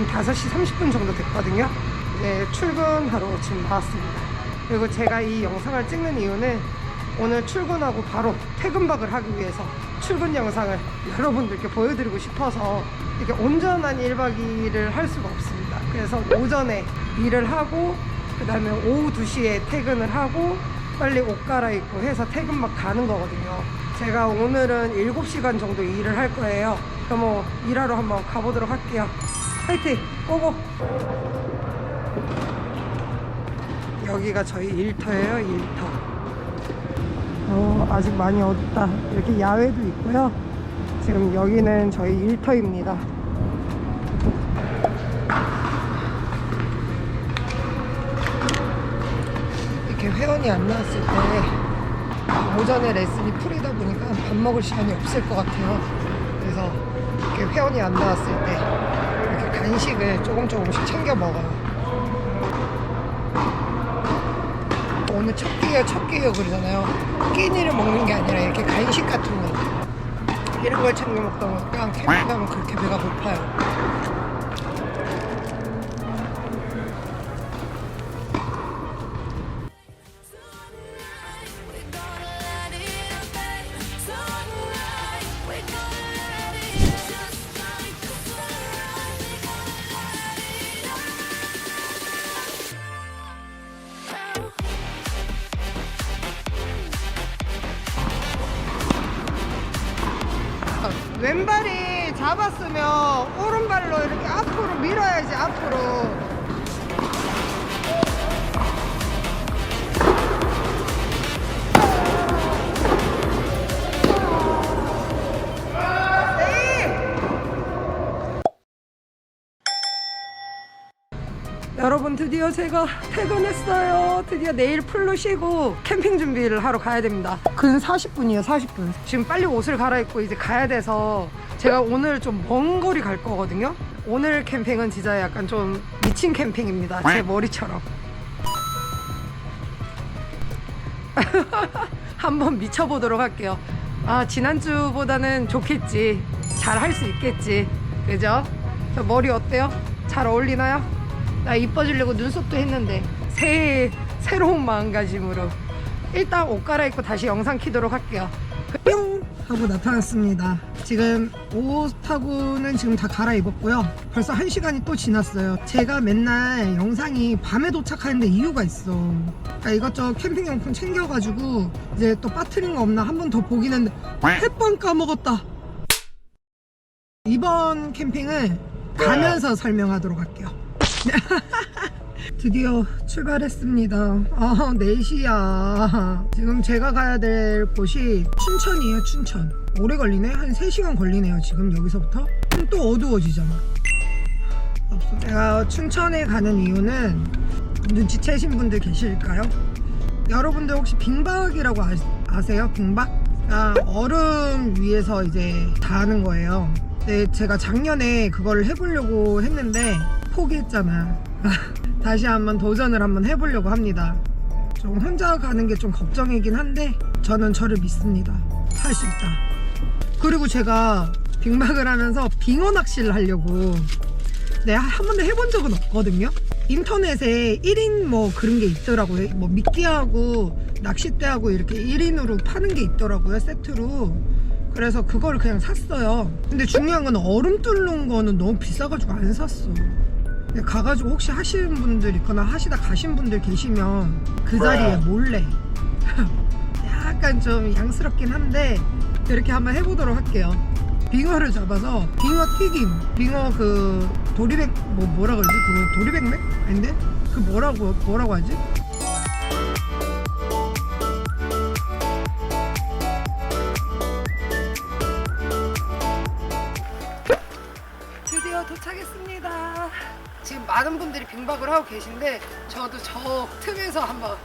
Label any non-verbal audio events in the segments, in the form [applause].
지금 5시 30분 정도 됐거든요. 이제 출근하러 지금 나왔습니다. 그리고 제가 이 영상을 찍는 이유는 오늘 출근하고 바로 퇴근박을 하기 위해서 출근 영상을 여러분들께 보여드리고 싶어서 이렇게 온전한 1박 2일을 할 수가 없습니다. 그래서 오전에 일을 하고 그 다음에 오후 2시에 퇴근을 하고 빨리 옷 갈아입고 해서 퇴근 막 가는 거거든요. 제가 오늘은 7시간 정도 일을 할 거예요. 그럼 뭐 일하러 한번 가보도록 할게요. 화이팅! 고고! 여기가 저희 일터예요, 일터. 어, 아직 많이 어둡다. 이렇게 야외도 있고요. 지금 여기는 저희 일터입니다. 이렇게 회원이 안 나왔을 때 오전에 레슨이 풀이다 보니까 밥 먹을 시간이 없을 것 같아요. 그래서 이렇게 회원이 안 나왔을 때 간식을 조금 조금씩 챙겨 먹어요. 오늘 첫 끼예요, 첫 끼예요 그러잖아요. 끼니를 먹는 게 아니라 이렇게 간식 같은 거 이런 걸 챙겨 먹다 보니까 캠핑 가면 그렇게 배가 고파요. 잡았으면 오른발로 이렇게 앞으로 밀어야지 앞으로 여러분 드디어 제가 퇴근했어요. 드디어 내일 풀로 쉬고 캠핑 준비를 하러 가야 됩니다. 근 40분이에요, 40분. 지금 빨리 옷을 갈아입고 이제 가야 돼서 제가 오늘 좀 먼 거리 갈 거거든요. 오늘 캠핑은 진짜 약간 좀 미친 캠핑입니다. 제 머리처럼. [laughs] 한번 미쳐보도록 할게요. 아, 지난주보다는 좋겠지. 잘 할 수 있겠지. 그죠? 저 머리 어때요? 잘 어울리나요? 나 이뻐지려고 눈썹도 했는데 새해 새로운 마음가짐으로 일단 옷 갈아입고 다시 영상 키도록 할게요. 뿅 하고 나타났습니다. 지금 옷하고는 지금 다 갈아입었고요. 벌써 한 시간이 또 지났어요. 제가 맨날 영상이 밤에 도착하는데 이유가 있어. 그러니까 이것저것 캠핑 용품 챙겨가지고 이제 또 빠트린 거 없나 한 번 더 보긴 했는데 햇번 까먹었다. 이번 캠핑을 가면서 설명하도록 할게요. [laughs] 드디어 출발했습니다. 아, 4시야. 지금 제가 가야 될 곳이 춘천이에요, 춘천. 오래 걸리네? 한 3시간 걸리네요, 지금 여기서부터. 또 어두워지잖아. 없어. 제가 춘천에 가는 이유는 눈치채신 분들 계실까요? 여러분들 혹시 빙박이라고 아, 세요 빙박? 아, 얼음 위에서 이제 닿는 거예요. 근데 제가 작년에 그걸 해보려고 했는데 포기했잖아. [laughs] 다시 한번 도전을 한번 해보려고 합니다. 좀 혼자 가는 게 좀 걱정이긴 한데 저는 저를 믿습니다. 할 수 있다. 그리고 제가 빙박을 하면서 빙어 낚시를 하려고 네, 한 번도 해본 적은 없거든요. 인터넷에 1인 뭐 그런 게 있더라고요. 뭐 미끼하고 낚싯대하고 이렇게 1인으로 파는 게 있더라고요. 세트로. 그래서 그걸 그냥 샀어요. 근데 중요한 건 얼음 뚫는 거는 너무 비싸가지고 안 샀어. 근데 가가지고 혹시 하시는 분들 있거나 하시다 가신 분들 계시면 그 자리에 몰래 [laughs] 약간 좀 양스럽긴 한데 이렇게 한번 해보도록 할게요. 빙어를 잡아서 빙어 튀김, 빙어 그 도리백 뭐 뭐라 그러지? 그 도리백맥 아닌데? 그 뭐라고 뭐라고 하지? 지금 많은 분들이 빙박을 하고 계신데 저도 저 틈에서 한번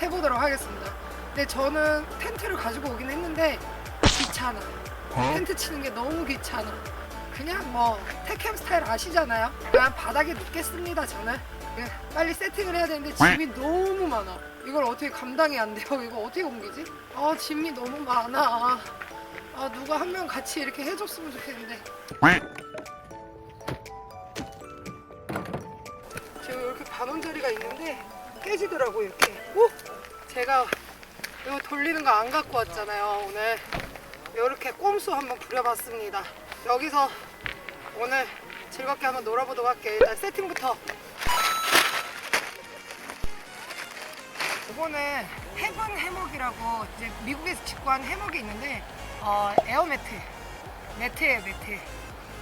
해보도록 하겠습니다. 근데 저는 텐트를 가지고 오긴 했는데 귀찮아. 텐트 치는 게 너무 귀찮아. 그냥 뭐 테캠 스타일 아시잖아요. 그냥 바닥에 눕겠습니다. 저는 그냥 빨리 세팅을 해야 되는데 짐이 너무 많아. 이걸 어떻게 감당이 안 돼요? 이거 어떻게 옮기지? 아 짐이 너무 많아. 아 누가 한 명 같이 이렇게 해줬으면 좋겠는데. 고리가 있는데 깨지더라고 이렇게. 오! 제가 이거 돌리는 거 안 갖고 왔잖아요 오늘. 이렇게 꼼수 한번 부려봤습니다. 여기서 오늘 즐겁게 한번 놀아보도록 할게요. 일단 세팅부터. 이거는 해븐 해먹이라고 이제 미국에서 직구한 해먹이 있는데 어, 에어매트 매트예요 매트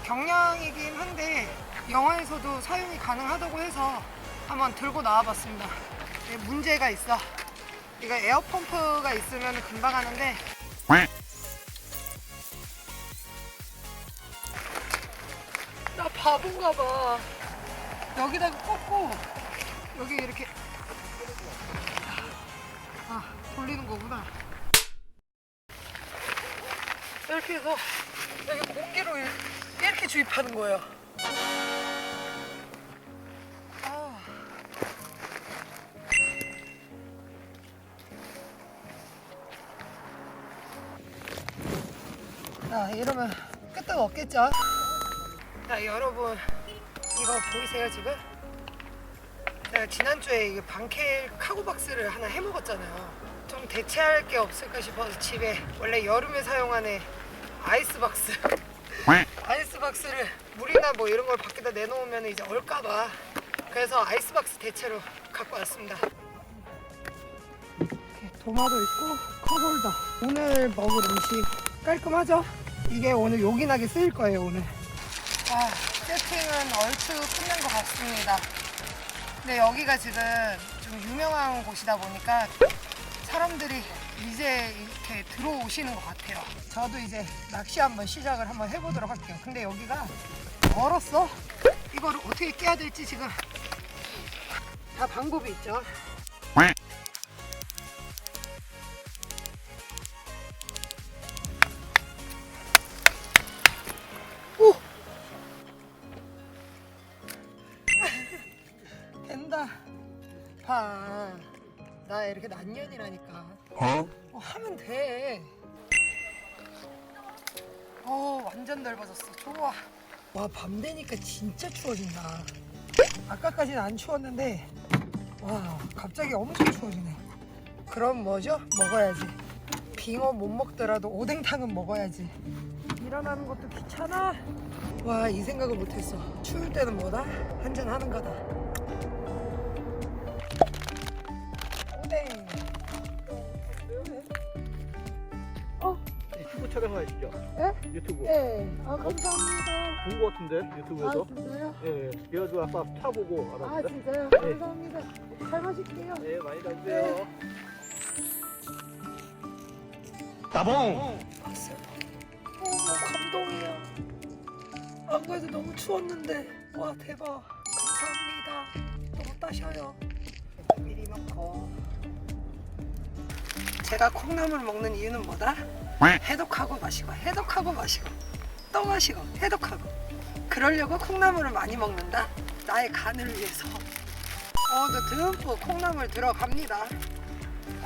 경량이긴 한데 영화에서도 사용이 가능하다고 해서 한번 들고 나와봤습니다. 문제가 있어. 이거 에어펌프가 있으면 금방 하는데. 나 바본가 봐. 여기다가 꽂고 여기 이렇게. 아 돌리는 거구나. 이렇게 해서 여기 공기로 이- 이렇게 주입하는 거예요 자 이러면 끄떡 없겠죠 자 여러분 이거 보이세요 지금? 내가 지난주에 이게 방켈 카고박스를 하나 해먹었잖아요. 좀 대체할 게 없을까 싶어서 집에 원래 여름에 사용하는 아이스박스 [laughs] 아이스박스를 물이나 뭐 이런 걸 밖에다 내놓으면 이제 얼까봐 그래서 아이스박스 대체로 갖고 왔습니다. 도마도 있고 컵홀더 오늘 먹을 음식 깔끔하죠? 이게 오늘 요긴하게 쓰일 거예요 오늘. 아 세팅은 얼추 끝난 것 같습니다. 근데 여기가 지금 좀 유명한 곳이다 보니까 사람들이 이제 이렇게 들어오시는 것 같아요. 저도 이제 낚시 한번 시작을 한번 해보도록 할게요. 근데 여기가 멀었어. 이거를 어떻게 깨야 될지 지금 다 방법이 있죠. 넓어졌어. 좋아. 와, 밤 되니까 진짜 추워진다. 아까까지는 안 추웠는데, 와, 갑자기 엄청 추워지네. 그럼 뭐죠? 먹어야지. 빙어 못 먹더라도 오뎅탕은 먹어야지. 일어나는 것도 귀찮아. 와, 이 생각을 못했어. 추울 때는 뭐다? 한잔 하는 거다. 촬영하시죠? 예? 유튜브 예. 아, 감사합니다. 본 거 같은데 아, 유튜브에서 진짜요? 예, 예. 그래가지고 아까 타보고 아, 알았는데 진짜요? 네. 감사합니다. 잘 마실게요. 예 많이 다니세요 봤어요. 오, 감동이야. 안 그래도 너무 추웠는데. 와, 대박. 감사합니다. 너무 따셔요. 미리 넣고. 제가 콩나물 먹는 이유는 뭐다? 해독하고 마시고, 해독하고 마시고, 또 마시고, 해독하고. 그러려고 콩나물을 많이 먹는다. 나의 간을 위해서. 어, 저 듬뿍 콩나물 들어갑니다.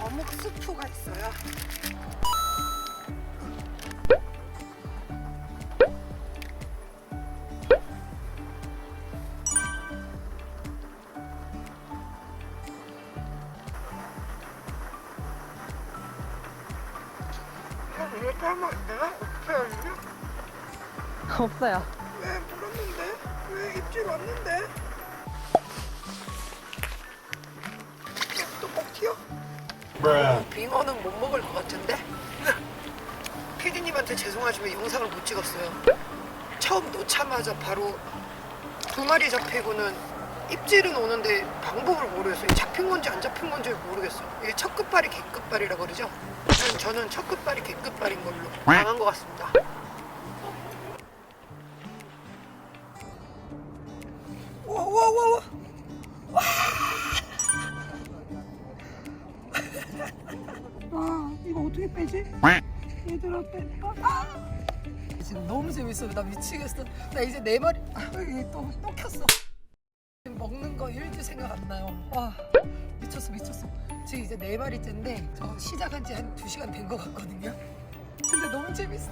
어묵 스프가 있어요. 하면 안 되나? 어떻게 해야지? 없어요. 왜 물었는데? 왜 입질 왔는데? 또꼭 튀어? 빙어는 못 먹을 것 같은데? [laughs] 피디님한테 죄송하지만 영상을 못 찍었어요. 처음 놓자마자 바로 두 마리 잡히고는 입질은 오는데 방법을 모르겠어요. 잡힌 건지 안 잡힌 건지 모르겠어요. 이게 첫 끝발이 개끝발이라 그러죠? 저는, 저는 첫 끝발이 개끝발인 걸로 당한 것 같습니다. 와와와와. 아 이거 어떻게 빼지? 얘들아 빼. 아! 지금 너무 재밌어. 나 미치겠어. 나 이제 네 마리 아 여기 또, 또 켰어 네 마리째인데 저 시작한 지 한 두 시간 된 것 같거든요. 근데 너무 재밌어.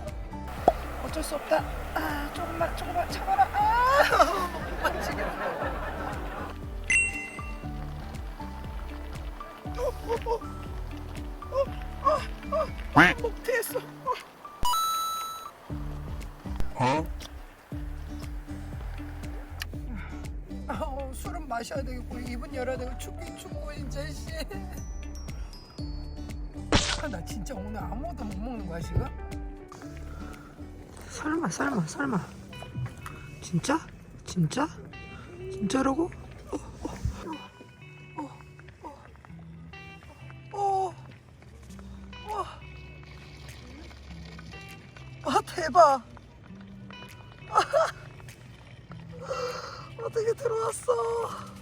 어쩔 수 없다. 아 조금만 조금만 참아라. 아 아무것도 못 먹는 거야 지금? 설마 설마 설마 진짜? 진짜? 진짜라고? 아 대박 어떻게 들어왔어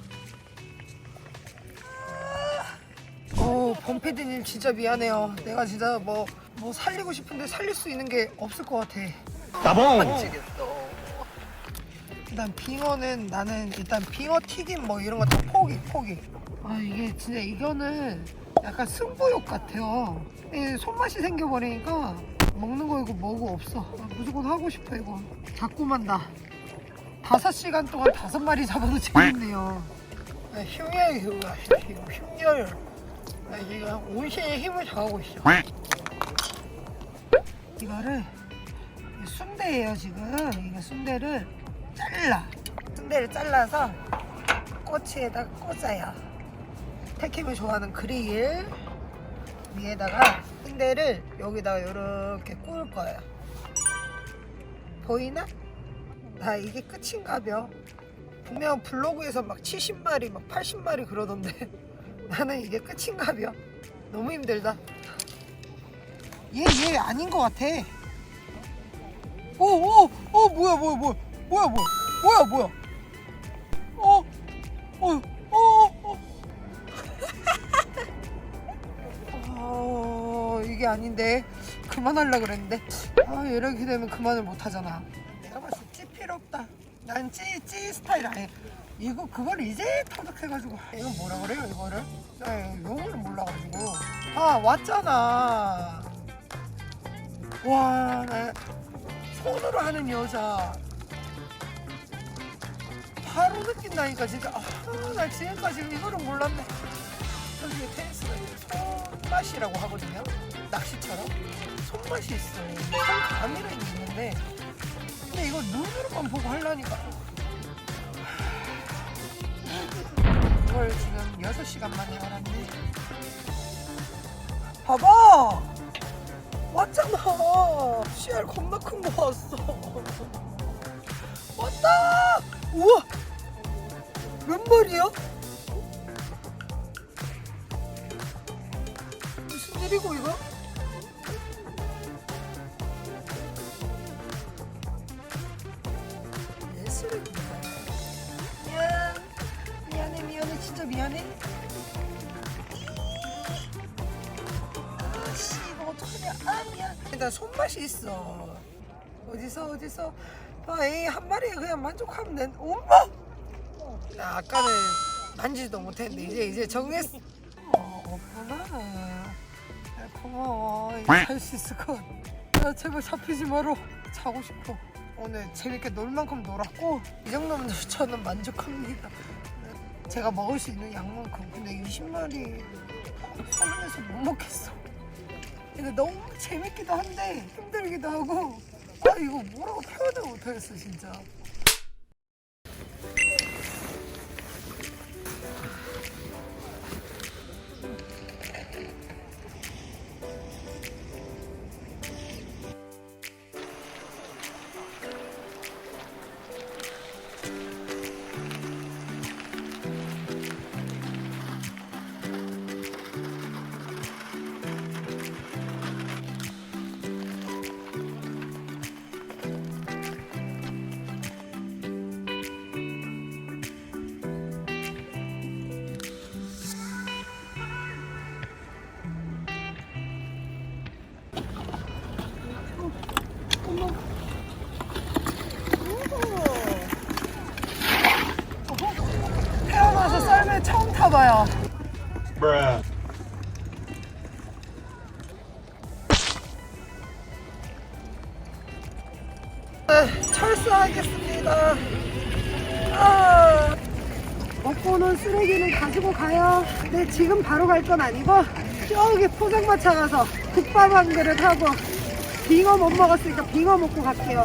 범피디님 진짜 미안해요. 내가 진짜 뭐, 뭐 살리고 싶은데 살릴 수 있는 게 없을 것 같아. 따봉! 미치겠어. 일단 빙어는 나는 일단 빙어 튀김 뭐 이런 거 다 포기 포기. 아 이게 진짜 이거는 약간 승부욕 같아요. 이 손맛이 생겨버리니까 먹는 거 이거 뭐고 없어. 아, 무조건 하고 싶어 이거. 자꾸만 나 다섯 시간 동안 다섯 마리 잡아도 재밌네요. 아, 흉열 흉열 아, 이게 온 신의 힘을 다하고 있어. 이거를 이게 순대예요 지금. 이게 순대를 잘라. 순대를 잘라서 꼬치에다 꽂아요. 태킴이 좋아하는 그릴 위에다가 순대를 여기다가 이렇게 구울 거예요. 보이나? 나 이게 끝인가 벼 분명 블로그에서 막 70마리 막 80마리 그러던데 나는 이게 끝인가벼. 너무 힘들다. 얘 얘 아닌 것 같아. 오 오오 어, 뭐야 뭐야 뭐야. 뭐야 뭐야. 뭐야 뭐야. 어 어 어 어. 어, 이게 아닌데. 그만하려 그랬는데. 아 이렇게 되면 그만을 못 하잖아. 내가 봤을 때찌 필요 없다. 난 찌 찌 스타일 아니야 이거 그걸 이제 터득해가지고 이거 뭐라 그래요 이거를? 나 용어를 몰라가지고. 아 왔잖아. 와 나 손으로 하는 여자. 바로 느낀다니까 진짜 아, 나 지금까지 이거를 몰랐네. 여기 테니스가 이제 손맛이라고 하거든요. 낚시처럼. 손맛이 있어요. 손감이라 있는데. 근데 이걸 눈으로만 보고 하려니까 그걸 지금 6시간 만에 알았네 봐봐! 왔잖아! 씨알 겁나 큰 거 왔어. [laughs] 왔다! 우와! 몇 마리야? 무슨 일이고 이거? 일단 손맛이 있어. 어디서 어디서? 아, 에이 한 마리에 그냥 만족하면 된 엄마! 나 아까는 만지지도 못했는데 이제 이제 정했어. 어 없구나 아, 고마워. 잘수 있을 것 같아. 아, 제발 잡히지 마라 자고 싶어. 오늘 재밌게 놀 만큼 놀았고 이 정도면 [laughs] 저는 만족합니다. 제가 먹을 수 있는 양만큼 근데 20마리 손에서 못 먹겠어 근데 너무 재밌기도 한데 힘들기도 하고. 아 이거 뭐라고 표현을 못하겠어 진짜 철수하겠습니다. 아, 먹고 논 쓰레기는 가지고 가요. 근데 지금 바로 갈 건 아니고 저기 포장마차 가서 국밥 한 그릇 하고 빙어 못 먹었으니까 빙어 먹고 갈게요.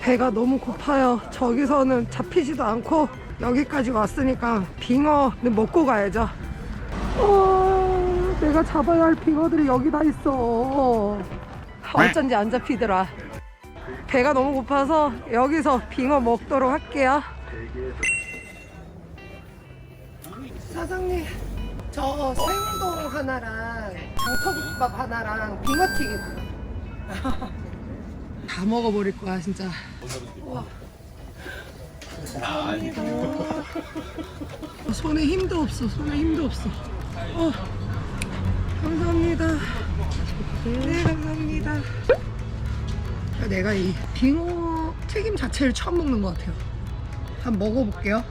배가 너무 고파요. 저기서는 잡히지도 않고 여기까지 왔으니까 빙어는 먹고 가야죠. 어, 내가 잡아야 할 빙어들이 여기 다 있어. 어쩐지 안 잡히더라. 배가 너무 고파서 여기서 빙어 먹도록 할게요. 사장님, 저 생우동 하나랑 장터국밥 하나랑 빙어튀김. [laughs] 다 먹어버릴 거야 진짜. 우와. 감사합니다. 손에 힘도 없어. 손에 힘도 없어. 어. 감사합니다. 네 감사합니다. 내가 이 빙어 튀김 자체를 처음 먹는 것 같아요. 한번 먹어볼게요.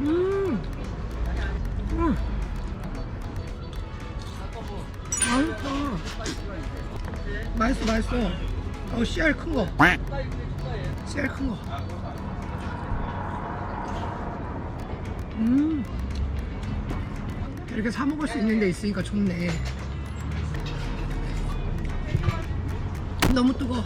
음. 음. 맛있다. 맛있어, 맛있어. 어, 씨알 큰 거. 씨알 큰 거. 음. 이렇게 사 먹을 수 있는 데 있으니까 좋네. 너무 뜨거.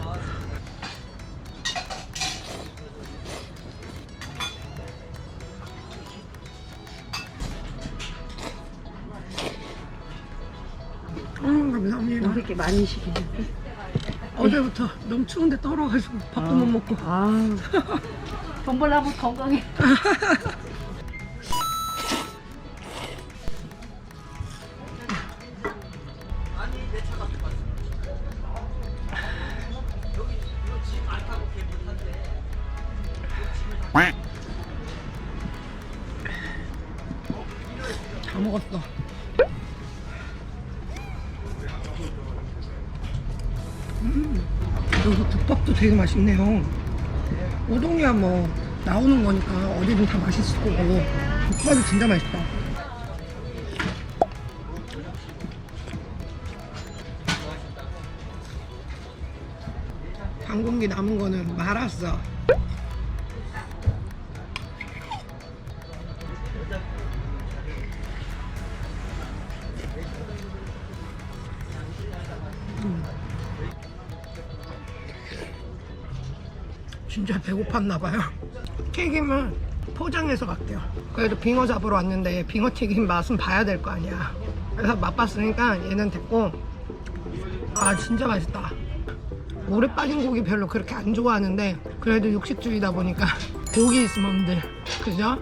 음, 감사합니다. 이렇게 많이 시키는데? 어제부터 너무 추운데 떨어가지고 밥도 못 먹고. 아. [laughs] 돈 벌려면 건강해. [laughs] 되게 맛있네요. 우동이야 뭐 나오는 거니까 어디든 다 맛있을 거고 국밥이 진짜 맛있다. 한 공기 남은 거는 말았어. 배고팠나 봐요. [laughs] 튀김은 포장해서 갈게요. 그래도 빙어 잡으러 왔는데 빙어 튀김 맛은 봐야 될 거 아니야. 그래서 맛봤으니까 얘는 됐고 아 진짜 맛있다. 물에 빠진 고기 별로 그렇게 안 좋아하는데 그래도 육식주의다 보니까 [laughs] 고기 있으면 돼. 그죠?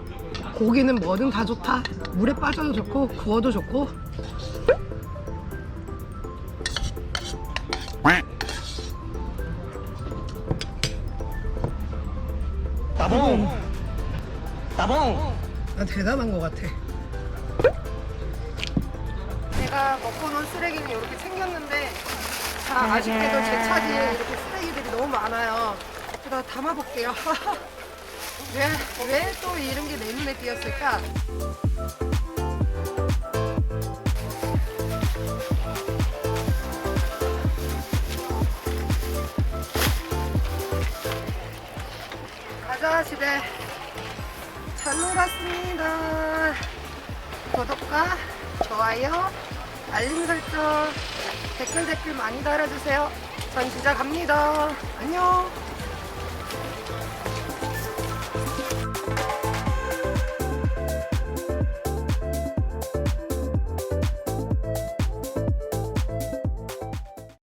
고기는 뭐든 다 좋다. 물에 빠져도 좋고 구워도 좋고 대단한 것 같아. 내가 먹고 논 쓰레기는 이렇게 챙겼는데 자, 아쉽게도 제 차지에 이렇게 쓰레기들이 너무 많아요. 그래서 담아볼게요. [laughs] 왜, 왜 또 이런 게 내 눈에 띄었을까? 가자, 집에. 잘 놀았습니다. 구독과 좋아요, 알림 설정, 댓글 댓글 많이 달아주세요. 전 진짜 갑니다. 안녕.